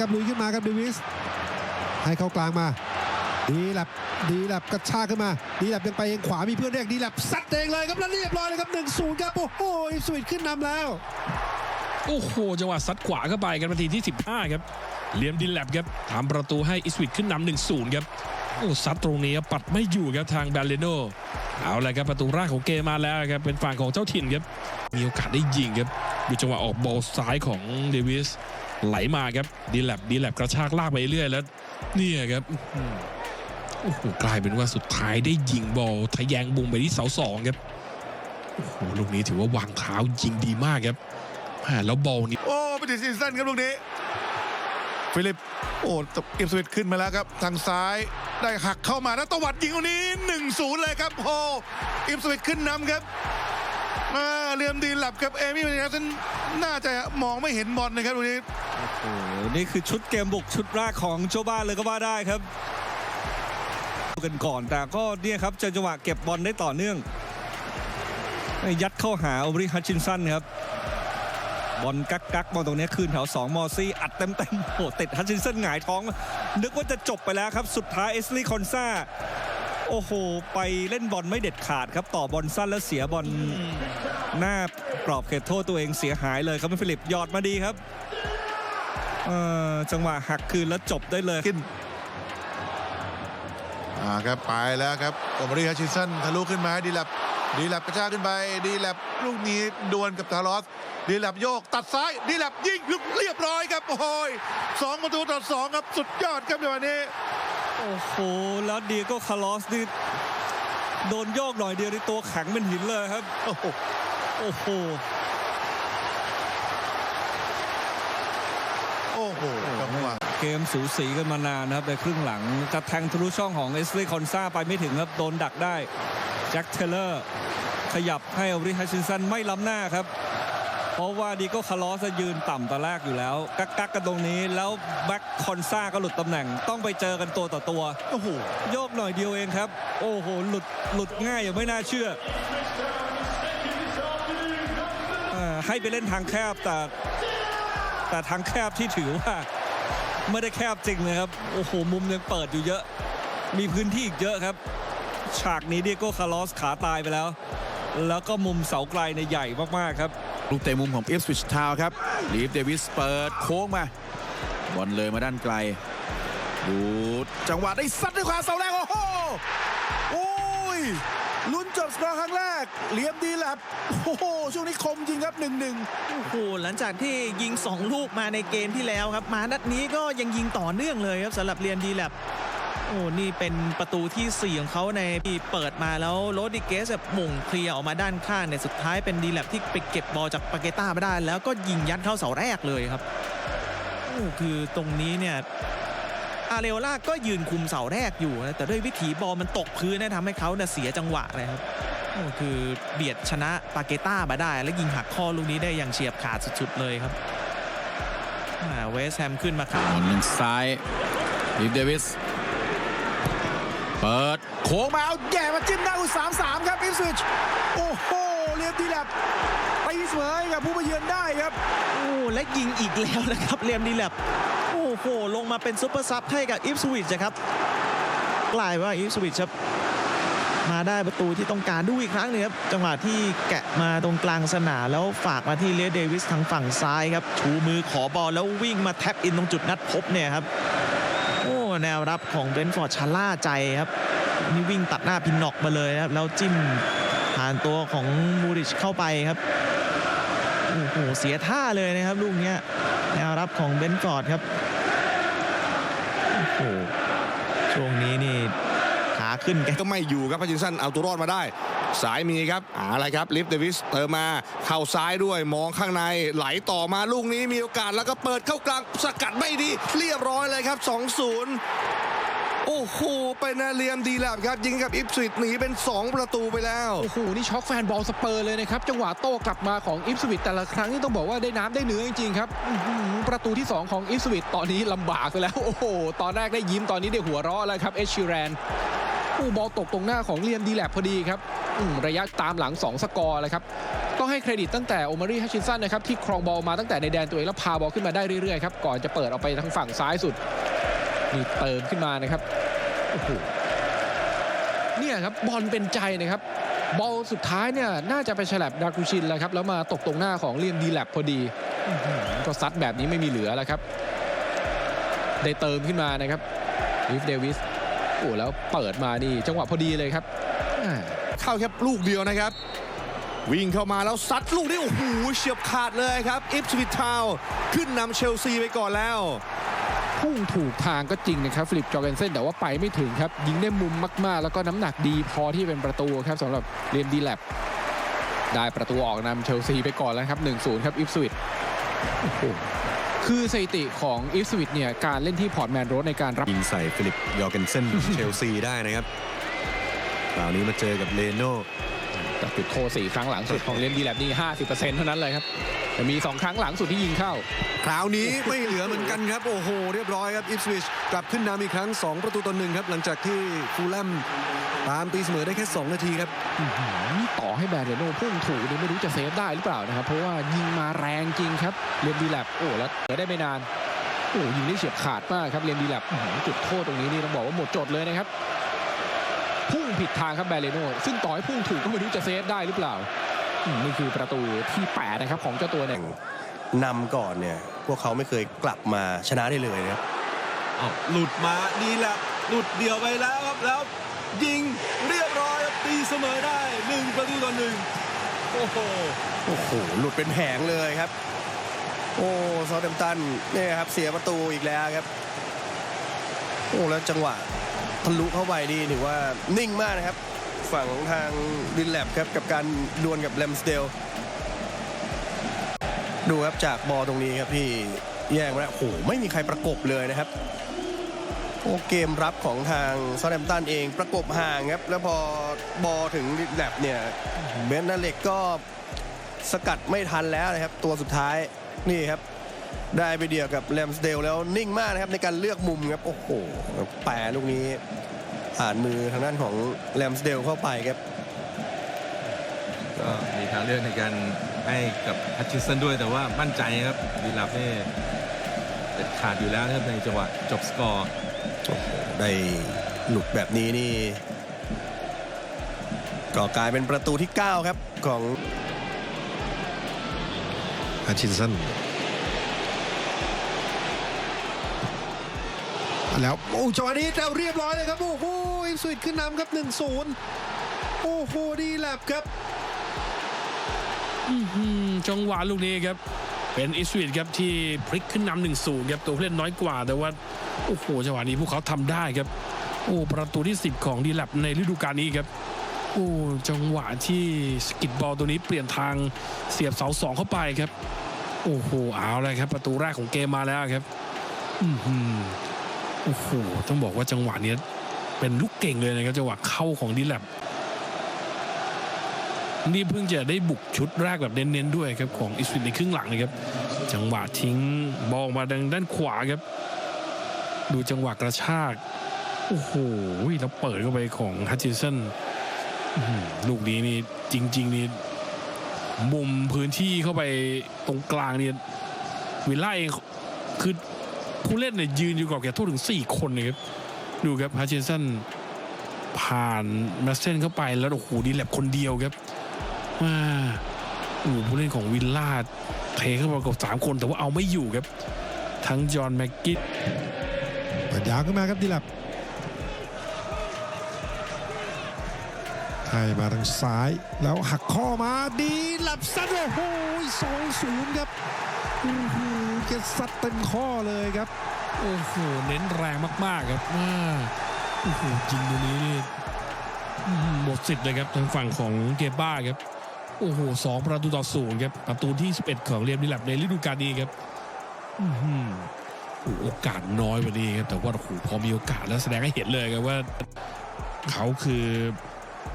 ครับลุยขึ้นมาครับเดวิสให้เข้ากลางมา ดีแลบดีแลบกระชากขึ้นมา ดีแลบยังไปเองขวามีเพื่อนเรียกดีแลบซัดเองเลยครับแล้วเรียบร้อยเลยครับ1 0ครับโอ้โหสวิตขึ้นนำแล้ว โอ้โหจังหวะซัดขวาเข้าไปกันนาทีที่ 15 ครับเลียมดินแลบครับทำประตูให้อิสวิตขึ้นนำหนึ่งศูนย์ครับโอ้ซัดตรงนี้ปัดไม่อยู่ครับทางแบลเลโนเอาละครับประตูแรกของเกมมาแล้วครับเป็นฝั่งของเจ้าถิ่นครับมีโอกาสได้ยิงครับดูจังหวะออกบอลซ้ายของเดวิส ไหลมาครับดีแลบดีแลบกระชากลากไปเรื่อยแล้วเนี่ยครับโอ้โหกลายเป็นว่าสุดท้ายได้ยิงบอลทะแยงบุงไปที่เสาสองครับโอ้โหลูกนี้ถือว่าวางเท้ายิงดีมากครับแล้วบอลนี้โอ้ไปติดซีซั่นครับลูกนี้ฟิลิปโอ้อิปสวิตขึ้นมาแล้วครับ ทางซ้ายได้หักเข้ามาแล้วตวัดยิงตรงนี้1-0เลยครับโอ้อิปสวิตขึ้นนำครับ มาเรียมดีหลับครับเอมี่มารินัสน่าจะมองไม่เห็นบอลนะครับลูกนี้โอ้โหนี่คือชุดเกมบุกชุดแรกของโจบ้านเลยก็ว่าได้ครับกันก่อนแต่ก็เนี่ยครับเจอจังหวะเก็บบอลได้ต่อเนื่อง ยัดเข้าหาโอบริฮัตชินสันครับบอลกักกักบอลตรงนี้คืนแถว2มอซี่อัดเต็มเต็มโอ้ติดฮัตชินสันหงายท้อง นึกว่าจะจบไปแล้วครับ สุดท้ายเอสลีคอนซา โอ้โห ไปเล่นบอลไม่เด็ดขาดครับ ต่อบอลสั้นแล้วเสียบอลหน้ากรอบเขตโทษตัวเองเสียหายเลยครับฟิลิปหยอดมาดีครับเอ่อจังหวะหักคืนแล้วจบได้เลยขึ้นอ่าครับไปแล้วครับโอมารีฮัชชินสันทะลุขึ้นมาดีแลบดีแลบกระชากขึ้นไปดีแลบลูกนี้ดวลกับทารอสดีแลบโยกตัดซ้ายดีแลบยิงเรียบร้อยครับโอ้ยสองประตูต่อสองครับสุดยอดครับในวันนี้ โอ้โห แล้วเดียโก้คาร์ลอสนี่โดนโยกหน่อยเดียวในตัวแข็งเป็นหินเลยครับ โอ้โหโอ้โหโอ้โหจังหวะเกมสูสีกันมานานนะครับในครึ่งหลังจะแทงทะลุช่องของเอสลีคอนซาไปไม่ถึงครับโดนดักได้แจ็คเทเลอร์ขยับให้อริฮัชชินสันไม่ล้ำหน้าครับ เพราะว่าดีโก้คาร์ลอสจะยืนต่ำแต่แรกอยู่แล้ว กักกักกันตรงนี้แล้วแบ็คคอนซาก็หลุดตำแหน่งต้องไปเจอกันตัวต่อตัวโอ้โหโยกหน่อยเดียวเองครับ โอ้โหหลุดหลุดง่ายอย่างไม่น่าเชื่ออ่าให้ไปเล่นทางแคบแต่แต่ทางแคบที่ถือว่าไม่ได้แคบจริงเลยครับ โอ้โห มุมยังเปิดอยู่เยอะ มีพื้นที่อีกเยอะครับ ฉากนี้เดียโก้คาร์ลอสขาตายไปแล้ว แล้วก็มุมเสาไกลในยใหญ่มาก ๆ ครับ ลูกเตะมุมของเอฟสวิชทาวครับลีฟเดวิสเปิดโค้งมาบอลเลยมาด้านไกลดูจังหวะได้ซัดด้วยขวาเสาแรกโอ้โหโอ้ยลุ้นจบสกอร์ครั้งแรกเหลียมดีแลบโอ้โหช่วงนี้คมจริงครับ1-1โอ้โหหลังจากที่ยิง 2 ลูกมาในเกมที่แล้วครับ มานัดนี้ก็ยังยิงต่อเนื่องเลยครับสำหรับเรียนดีแลบ โอ้ นี่เป็นประตูที่ 4 ของเขาในที่เปิดมาแล้วโรดิเกสแบบหม่งเคลียร์ออกมาด้านข้างเนี่ยสุดท้ายเป็นดีแลบที่ไปเก็บบอลจากปาเกต้าไมาได้ แล้วก็ยิงยัดเข้าเสาแรกเลยครับโอ้คือตรงนี้เนี่ยอาเรโอล่าก็ยืนคุมเสาแรกอยู่นะแต่ด้วยวิถีบอลมันตกพื้นนะทำให้เขาเนี่ยเสียจังหวะเลยครับโอ้คือเบียดชนะปาเกต้ามาได้ แล้วยิงหักข้อลูกนี้ได้อย่างเฉียบขาดสุดๆเลยครับเวสแฮมขึ้นมาครับบอลหนึ่งซ้ายลีฟเดวิส เปิดโค้งมาเอาแย่มาจิ้มหน้าอุสามสามครับอิฟสวิชโอ้โหเลียมดีแลบตีเสมอกับผู้มาเยือนได้ครับโอ้และยิงอีกแล้วนะครับเรียมดีแลบโอ้โหลงมาเป็นซุปเปอร์ซับให้กับอิฟสวิชนะครับกลายว่าอิฟสวิชครับมาได้ประตูที่ต้องการดูอีกครั้งหนึงครับจังหวะที่แกะมาตรงกลางสนามแล้วฝากมาที่เลสเดวิสทางฝั่งซ้ายครับชูมือขอบอลแล้ววิ่งมาแท็บอินตรงจุดนัดพบเนี่ยครับ แนวรับของเบรนท์ฟอร์ดชะล่าใจครับนี่วิ่งตัดหน้าพินน็อกมาเลยครับแล้วจิ้มผ่านตัวของมูริชเข้าไปครับโอ้โหเสียท่าเลยนะครับลูกนี้แนวรับของเบนฟอร์ดครับโอ้โหช่วงนี้นี่ขาขึ้นแกก็ไม่อยู่ครับพัชินสันเอาตัวรอดมาได้สายมีครับอะไรครับลิฟเดวิสเติมมาเข้าซ้ายด้วยมองข้างในไหลต่อมาลูกนี้มีโอกาสแล้วก็เปิดเข้ากลางสกัดไม่ดี เรียบร้อยเลยครับ 2-0 โอ้โห เป็นนาเรียมดีแลบครับ ยิงกับอิปสวิตหนีเป็น 2 ประตูไปแล้ว โอ้โห นี่ช็อกแฟนบอลสเปอร์เลยนะครับ จังหวะโต้กลับมาของอิฟสวิตแต่ละครั้งนี่ต้องบอกว่าได้น้ำได้เนื้อจริงๆครับ ประตูที่ 2 ของอิฟสวิตตอนนี้ลำบากไปแล้ว โอ้โห ตอนแรกได้ยิ้มตอนนี้ได้หัวเราะแล้วครับเอชชิแรนอู้บอลตกตรงหน้าของเลียมดีแลบพอดีครับระยะตามหลัง 2 สกอร์เลยครับต้องให้ให้เครดิตตั้งแต่โอมารีฮัชชินสันนะครับที่ครองบอลมาตั้งแต่ในแดนตัวเองแล้วพาบอลขึ้นมาได้เรื่อยๆครับก่อนจะเปิดออกไปทางฝั่งซ้ายสุด นี่เติมขึ้นมานะครับโอ้โหเนี่ยครับบอลเป็นใจนะครับบอลสุดท้ายเนี่ยน่าจะไปฉลับดากูชินแล้วครับแล้วมาตกตรงหน้าของเลียมดีแลบพอดีอื้อหือก็ซัดแบบนี้ไม่มีเหลือแล้วครับ ได้เติมขึ้นมานะครับลิฟเดวิสโอ้แล้วเปิดมานี่จังหวะพอดีเลยครับอ่าเข้าแค่ลูกเดียวนะครับ วิ่งเข้ามาแล้วซัดลูกนี้โอ้โหเฉียบขาดเลยครับอิฟสวิตทาวขึ้นนำเชลซีไปก่อนแล้ว พุ่งถูกทางก็จริงนะครับฟิลิปจอร์เกนเซนแต่ว่าไปไม่ถึงครับ ยิงได้มุมมาก ๆ แล้วก็น้ำหนักดีพอที่เป็นประตูครับสำหรับเรียนดีแลบได้ประตูออกนำเชลซีไปก่อนแล้วครับ 1-0 ครับอิฟสวิตคือสถิติของอิฟสวิตเนี่ยการเล่นที่พอร์ตแมนโรสในการรับยิงใส่ฟิลิปยอร์เกนเซนเชลซีได้นะครับคราวนี้มาเจอกับเลโน่แต่จุดโทษสี่ครั้งหลังสุดของเรียนดีแลบนี่ 50%เท่านั้นเลยครับ แต่มี 2 ครั้งหลังสุดที่ยิงเข้า คราวนี้ไม่เหลือเหมือนกันครับ โอ้โห เรียบร้อยครับอิฟสวิชกลับขึ้นนำอีกครั้ง 2 ประตูต่อหนึ่งครับ หลังจากที่ฟูลแลมตามตีเสมอได้แค่ 2 นาทีครับนี่ต่อให้แบรนด์เรโน่พุ่งถูกเนี่ยไม่รู้จะเซฟได้หรือเปล่านะครับ เพราะว่ายิงมาแรงจริงครับเรียนดีแลบโอ้แล้วเหลือได้ไม่นานโอ้ยิงได้เฉียบขาดมากครับเรียนดีแลบอื้อหือจุดโทษตรงนี้นี่ต้องบอกว่าหมดจดเลยนะครับพุ่งผิดทางครับแบรนด์เรโน่ซึ่งต่อให้พุ่งถูกก็ไม่รู้จะเซฟได้หรือเปล่าอืม นี่คือประตูที่แปดนะครับของเจ้าตัวเนี่ยนำก่อนเนี่ย พวกเขาไม่เคยกลับมาชนะได้เลยนะครับอ้าวหลุดมาดีแหละหลุดเดี่ยวไปแล้วครับแล้ว ยิงเรียบร้อยครับตีเสมอได้หนึ่งประตูต่อหนึ่งโอ้โหโอ้โหหลุดเป็นแผงเลยครับ โอ้ซาเดมตันเนี่ยครับเสียประตูอีกแล้วครับโอ้แล้วจังหวะทะลุเข้าไปนี่ถือว่านิ่งมากนะครับ ฝั่งของทางดินแลบครับกับการดวลกับแลมสเดลดูครับจากบอลตรงนี้ครับพี่แย่งมาแล้วโอ้โหไม่มีใครประกบเลยนะครับโอ้เกมรับของทางซาแดมตันเองประกบห่างครับแล้วพอบอลถึงดินแลบเนี่ยเบนนาเล็กก็สกัดไม่ทันแล้วนะครับ ตัวสุดท้ายนี่ครับได้ไปเดียวกับแลมสเดลแล้วนิ่งมากนะครับในการเลือกมุมครับ โอ้โหแปรลูกนี้ ผ่านมือทางด้านของแลมสเดลเข้าไปครับก็มีทางเลือกในการให้กับฮัตชินสันด้วยแต่ว่ามั่นใจครับดีลับนี่เด็ดขาดอยู่แล้วนะครับในจังหวะจบสกอร์ได้หลุดแบบนี้นี่ก็กลายเป็นประตูที่ 9 ครับของฮัชชินสันแล้วโอ้จังหวะนี้แล้วเรียบร้อยเลยครับโอ้โห อิฟสวิตขึ้นนำครับ 1-0 โอ้โหดีแลบครับอืมจังหวะลูกนี้ครับ เป็นอิสวิตครับที่พลิกขึ้นนำหนึ่งศูนย์ครับตัวผู้เล่นน้อยกว่า แต่ว่าโอ้โหจังหวะนี้พวกเขาทำได้ครับ โอ้ประตูที่ 10 ของดีแลบในฤดูกาลนี้ครับโอ้จังหวะที่สกิดบอลตัวนี้เปลี่ยนทางเสียบเสาสองเข้าไปครับ โอ้โหเอาเลยครับ ประตูแรกของเกมมาแล้วครับ อือหือโอ้โหต้องบอกว่าจังหวะนี้ เป็นลูกเก่งเลยนะครับจังหวะเข้าของดีแลบนี่เพิ่งจะได้บุกชุดแรกแบบเน้นๆด้วยครับของอิสวิตในครึ่งหลังนะครับ จังหวะทิ้งบอลมาดังด้านขวาครับ ดูจังหวะกระชาก โอ้โหแล้วเปิดเข้าไปของฮัตจินสันลูกนี้นี่จริง ๆ นี่มุมพื้นที่เข้าไปตรงกลางเนี่ยวิลล่าเองคือผู้เล่นเนี่ยยืนอยู่กับแก่โทษถึง 4 คนเลยครับ ดูครับฮัตจินสันผ่านมาเส้นเข้าไปแล้วโอ้โหดีแลบคนเดียวครับว่าโอ้ผู้เล่นของวิลล่าเทเข้ามากับสามคนแต่ว่าเอาไม่อยู่ครับ ทั้งจอห์นแม็กกิสเปิดยาวขึ้นมาครับดีแลบให้มาทางซ้ายแล้วหักข้อมาดีแลบซัดโอ้โหสองศูนย์ครับ โอ้โหแกซัดเต็มข้อเลยครับ โอ้โห เน้นแรงมากๆครับว่าโอ้โหจริงตัวนี้นี่อื้อหือหมดสิทธิ์เลยครับทางฝั่งของเกบ้าครับ โอ้โหสองประตูต่อศูนย์ครับ ประตูที่ 11 ของเรียมดิแลบในฤดูกาลนี้ครับอื้อหือโอ้โหโอกาสน้อยกว่านี้ครับแต่ว่าโอ้โหพอมีโอกาสแล้วแสดงให้เห็นเลยครับว่า เขาคือ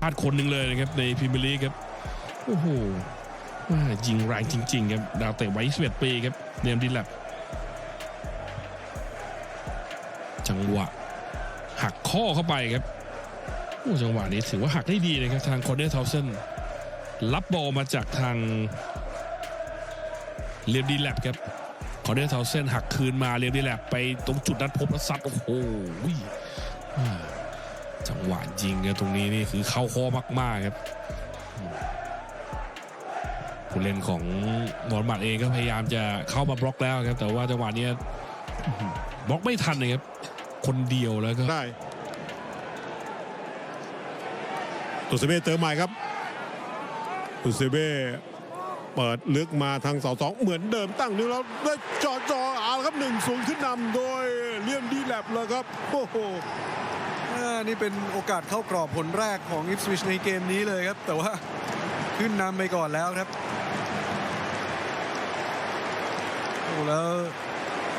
พลาดคนหนึ่งเลยนะครับในพรีเมียร์ลีกครับ โอ้โหว่า ยิงแรงจริง ๆ ครับ ดาวเตะไว้11ปีครับเรียมดิแลบจังหวะ หักข้อเข้าไปครับโอ้จังหวะนี้ถือว่าหักได้ดีนะครับ ทางคอนเนอร์ทาวเซนรับบอลมาจากทางเรียมดีแลบครับคอร์เดนเทาเซนหักคืนมาเรียมดีแลบไปตรงจุดนัดพบแล้วซัดโอ้โหจังหวะยิงเนี่ยตรงนี้นี่คือเข้าข้อมากๆครับ ผู้เล่นของนอร์มัดเองก็พยายามจะเข้ามาบล็อกแล้วครับ แต่ว่าจังหวะเนี้ยอื้อหือบล็อกไม่ทันเลยครับ คนเดียวแล้วก็ได้ตุเซเบ้เติมใหม่ครับตุเซเบ้เปิดลึกมาทางเสาสองเหมือนเดิมตั้งนิ้วแล้วได้จอจอเอาละครับหนึ่งศูนย์ขึ้นนำโดยเลียมดีแลบเลยครับโอ้โหอ่านี่เป็นโอกาสเข้ากรอบผลแรกของอิฟสวิชในเกมนี้เลยครับ แต่ว่าขึ้นนำไปก่อนแล้วครับโอ้ แล้ว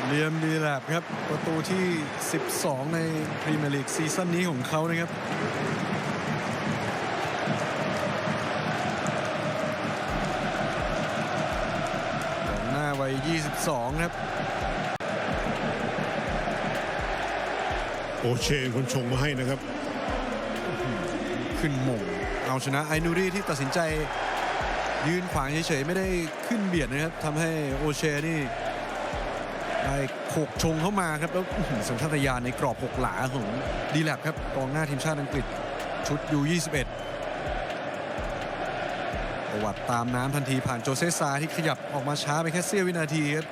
เลียมดีแลบครับ ประตูที่ 12 ในพรีเมียร์ลีกซีซั่นนี้ของเขานะครับของหน้าวัย 22 ครับ โอเชนคนชงมาให้นะครับ ขึ้นหม่งเอาชนะไอนูรีที่ตัดสินใจยืนขวางเฉยๆ ไม่ได้ขึ้นเบียดนะครับทำให้โอเชนี่ ได้โขกชงเข้ามาครับแล้วสัญชาตญาณในกรอบหกหลาของดีแลบครับกองหน้าทีมชาติอังกฤษชุดยู21ประวัติตามน้ำทันทีผ่านโจเซซาที่ขยับออกมาช้าไปแค่เสี้ยววินาทีครับ